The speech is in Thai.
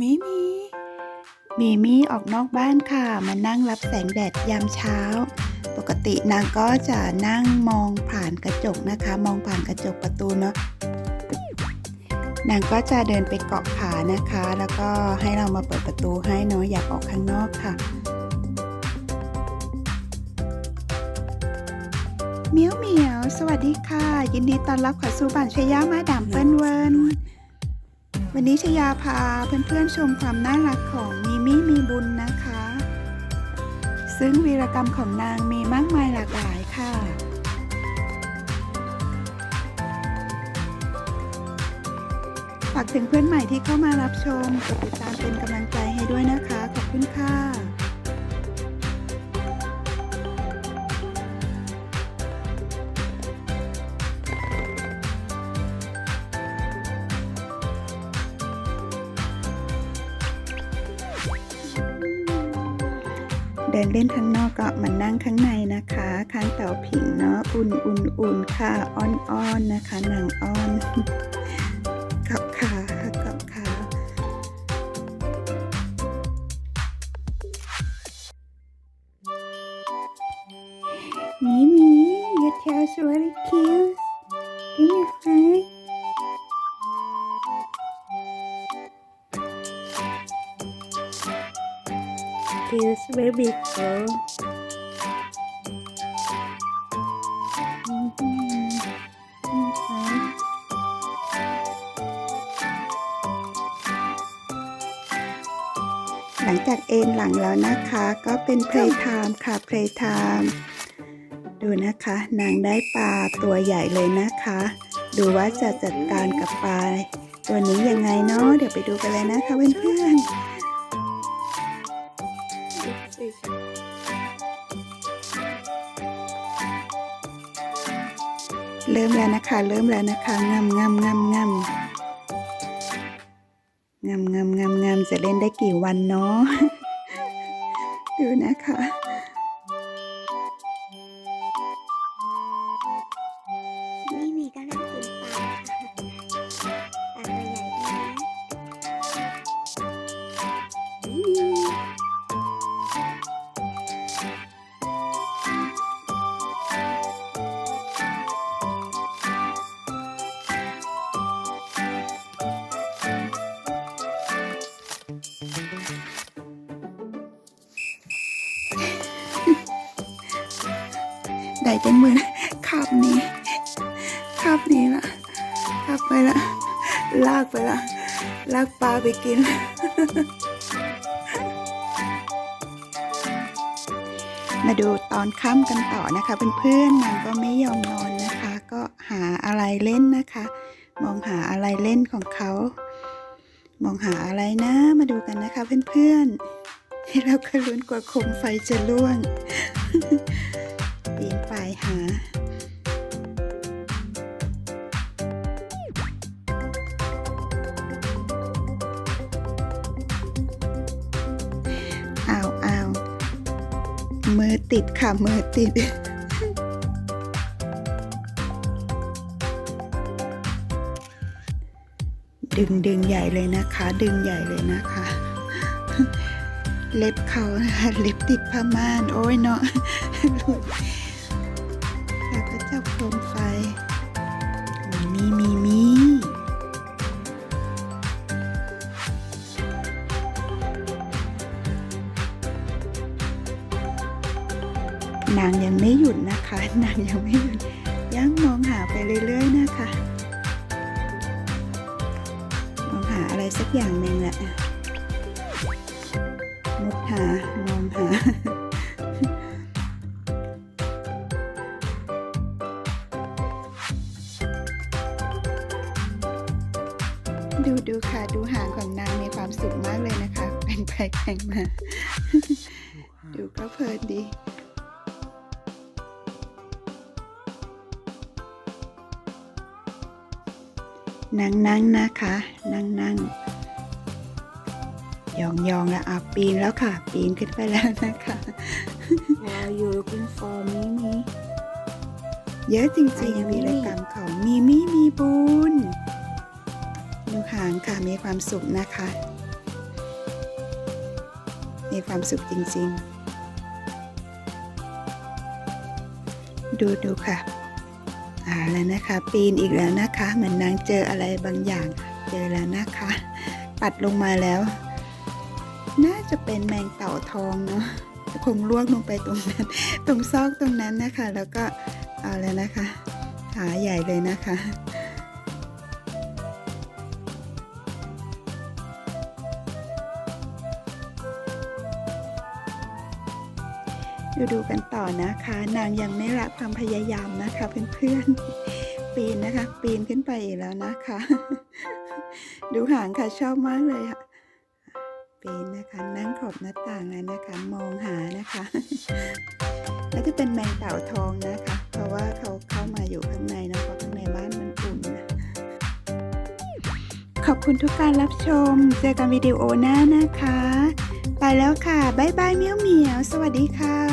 มีมีมีมีออกนอกบ้านค่ะ มานั่งรับแสงแดดยามเช้า ปกตินางก็จะนั่งมองผ่านกระจกนะคะ มองผ่านกระจกประตูเนาะนางก็จะเดินไปเกาะขานะคะ แล้วก็ให้เรามาเปิดประตูให้เนาะอยากออกข้างนอกค่ะเมียวเมียวสวัสดีค่ะ ยินดีต้อนรับเเข้าสู่บ้านชยามาดามเปิ้ลเวิร์น วันนี้ชยาพาเพื่อนๆชมความน่ารักของมีมี่มีบุญนะคะ ซึ่งวีรกรรมของนางมีมากมายหลากหลายค่ะ ฝากถึงเพื่อนใหม่ที่เข้ามารับชมกดติดตามเป็นกำลังใจให้ด้วยนะคะ ขอบคุณค่ะ ดินเล่นข้างนอกก็มานั่งข้างในนะคะ ข้างเตาผิงเนาะอุ่นอุ่นอุ่นค่ะอ้อนอ้อนนะคะนางอ้อนกับขากับขามีมี your tail is really cute give me a hug feels very girl หลังจากเอนหลังแล้วนะคะ ก็เป็นเพลย์ไทม์ค่ะเพลย์ไทม์ดูนะคะ นางได้ปลาตัวใหญ่เลยนะคะ ดูว่าจะจัดการกับปลาตัวนี้ยังไงเนาะเดี๋ยวไปดูกันเลยนะคะเพื่อนๆ เริ่มแล้วนะคะ เริ่มแล้วนะคะงามงามงามงามงามงามงามงามจะเล่นได้กี่วันเนาะดูนะคะ ได้เต็มมือนคาบนี้คาบนี้ละคาบไปละลากไปละลากปลาไปกิน มาดูตอนค่ำกันต่อนะคะเพื่อนๆนางก็ไม่ยอมนอนนะคะ ก็หาอะไรเล่นนะคะ มองหาอะไรเล่นของเขา มองหาอะไรนะ มาดูกันนะคะเพื่อนๆให้เราก็ลุ้นกว่าโคมไฟจะล่วง ปีนป่ายหา อ้าวอ้าวมือติดค่ะ มือติดดึงดึงใหญ่เลยนะคะ ดึงใหญ่เลยนะคะ เล็บเขานะคะเล็บติดผ้าม่าน โอ้ยเนาะหลุด ก็จับโคมไฟ มีมีมีนางยังไม่หยุดนะคะ นางยังไม่หยุดยังมองหาไปเรื่อยๆนะคะ มองหาอะไรสักอย่างหนึ่งแหละมุดหามองหา ดูดูค่ะ ดูหางของนางมีความสุขมากเลยนะคะแข่งไปแข่งมา ดูก็เพลินดีนั่งนั่งนะคะ นั่งนั่งยองยองแล้วอะปีนแล้วค่ะ ปีนขึ้นไปแล้วนะคะ Now you looking for Mimi เยอะจริงๆวีรกรรมของมีมี่มีบุญดู หางค่ะ มีความสุขนะคะ มีความสุขจริง ๆ ดูดูค่ะอ่าแล้วนะคะ ปีนอีกแล้วนะคะ เหมือนนางเจออะไรบางอย่าง เจอแล้วนะคะ ปัดลงมาแล้ว น่าจะเป็นแมงเต่าทองเนาะคงลวกลงไปตรงนั้น ตรงซอกตรงนั้นนะคะ แล้วก็เอาแล้วนะคะขาใหญ่เลยนะคะ ดูดูกันต่อนะคะ นางยังไม่ละความพยายามนะคะเพื่อนๆ ปีนนะคะ ปีนขึ้นไปอีกแล้วนะคะ ดูหางค่ะชอบมากเลยค่ะ ปีนนะคะนั่งขอบหน้าต่างแล้วนะคะ มองหานะคะแล้วจะเป็นแมงเต่าทองนะคะ เพราะว่าเขาเข้ามาอยู่ข้างในนะเพราะข้างในบ้านมันอุ่นนะขอบคุณทุกการรับชม เจอกันวิดีโอหน้านะคะ ไปแล้วค่ะ บ๊ายบายเมียวเมียว สวัสดีค่ะ